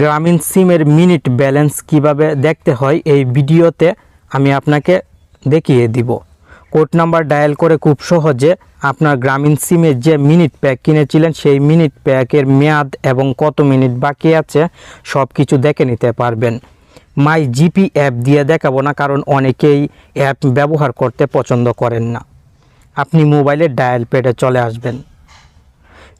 গ্রামীণ সিমের minute balance কীভাবে দেখতে হয় এই ভিডিওতে আমি আপনাকে দেখিয়ে দিব। কোড নাম্বার ডায়াল করে খুব সহজে আপনার গ্রামীণ সিমের যে মিনিট প্যাক কিনেছিলেন, সেই মিনিট প্যাকের মেয়াদ এবং কত মিনিট বাকি আছে সব কিছু দেখে নিতে পারবেন। মাই জিপি অ্যাপ দিয়ে দেখাবো না, কারণ অনেকেই অ্যাপ ব্যবহার করতে পছন্দ করেন না। আপনি মোবাইলের ডায়াল পেডে চলে আসবেন।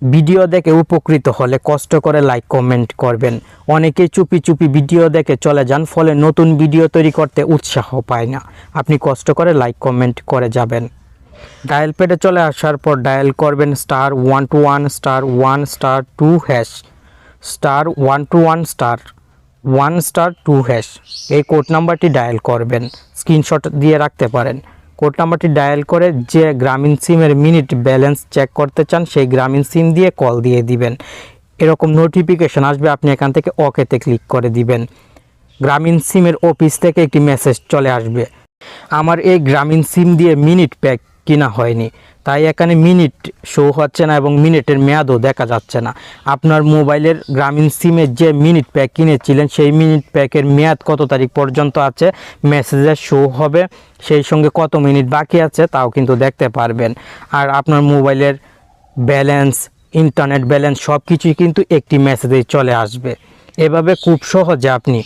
ভিডিও দেখে উপকৃত হলে কষ্ট করে লাইক কমেন্ট করবেন। অনেকে চুপি চুপি ভিডিও দেখে চলে যান, ফলে নতুন ভিডিও তৈরি করতে উৎসাহ পায় না। আপনি কষ্ট করে লাইক কমেন্ট করে যাবেন। ডায়াল পেডে চলে আসার পর ডায়াল করবেন star one two one star one star two hash star one two one star one star two hash এই কোড নাম্বারটি ডায়াল করবেন। স্ক্রিনশট দিয়ে রাখতে পারেন। কোড নাম্বারটি ডায়াল করে যে গ্রামীণ সিমের মিনিট ব্যালেন্স চেক করতে চান, সেই গ্রামীণ সিম দিয়ে কল দিয়ে দিবেন। এরকম নোটিফিকেশন আসবে, আপনি এখান থেকে ওকেতে ক্লিক করে দিবেন। গ্রামীণ সিমের অফিস থেকে একটি মেসেজ চলে আসবে। আমার এই গ্রামীণ সিম দিয়ে মিনিট প্যাক কিনা হয়নি। তাই এখানে মিনিট শো হচ্ছে না এবং মিনিটের মেয়াদও দেখা যাচ্ছে না। আপনার মোবাইলের গ্রামীণ সিমের যে মিনিট প্যাক কিনেছিলেন, সেই মিনিট প্যাকের মেয়াদ কত তারিখ পর্যন্ত আছে? মেসেজে শো হবে, সেই সঙ্গে কত মিনিট বাকি আছে তাও কিন্তু দেখতে পারবেন। আর আপনার মোবাইলের ব্যালেন্স ইন্টারনেট ব্যালেন্স সব কিছুই কিন্তু একটি মেসেজে চলে আসবে। এভাবে খুব সহজে আপনি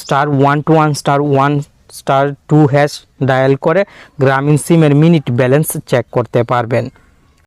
star one two one star one star two hash dial করে গ্রামীণ সিমের মিনিট ব্যালেন্স চেক করতে পারবেন